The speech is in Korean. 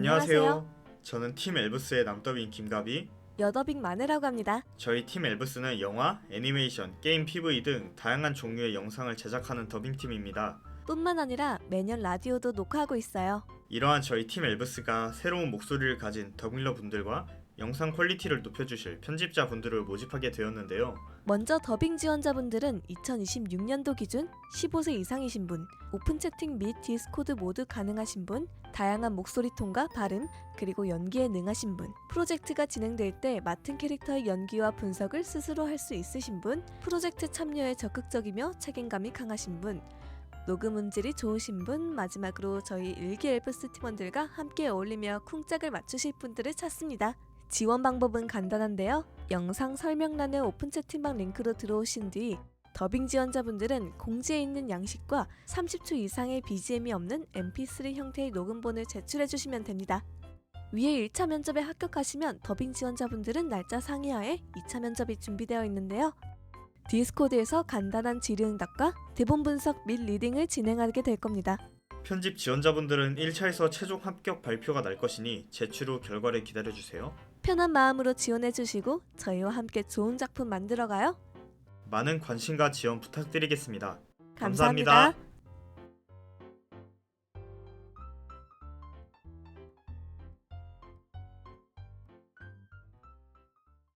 안녕하세요. 저는 팀 엘브스의 남더빙 김가비. 여더빙 마네라고 합니다. 저희 팀 엘브스는 영화, 애니메이션, 게임 PV 등 다양한 종류의 영상을 제작하는 더빙팀입니다. 뿐만 아니라 매년 라디오도 녹화하고 있어요. 이러한 저희 팀 엘브스가 새로운 목소리를 가진 더빙러 분들과 영상 퀄리티를 높여주실 편집자 분들을 모집하게 되었는데요. 먼저 더빙 지원자분들은 2026년도 기준 15세 이상이신 분, 오픈 채팅 및 디스코드 모두 가능하신 분, 다양한 목소리 톤과 발음, 그리고 연기에 능하신 분, 프로젝트가 진행될 때 맡은 캐릭터의 연기와 분석을 스스로 할 수 있으신 분, 프로젝트 참여에 적극적이며 책임감이 강하신 분, 녹음 음질이 좋으신 분, 마지막으로 저희 일기 엘프스 팀원들과 함께 어울리며 쿵짝을 맞추실 분들을 찾습니다. 지원 방법은 간단한데요. 영상 설명란의 오픈 채팅방 링크로 들어오신 뒤 더빙 지원자분들은 공지에 있는 양식과 30초 이상의 BGM이 없는 MP3 형태의 녹음본을 제출해 주시면 됩니다. 위에 1차 면접에 합격하시면 더빙 지원자분들은 날짜 상의하에 2차 면접이 준비되어 있는데요. 디스코드에서 간단한 질의응답과 대본 분석 및 리딩을 진행하게 될 겁니다. 편집 지원자분들은 1차에서 최종 합격 발표가 날 것이니 제출 후 결과를 기다려주세요. 편한 마음으로 지원해 주시고 저희와 함께 좋은 작품 만들어 가요. 많은 관심과 지원 부탁드리겠습니다. 감사합니다. 감사합니다.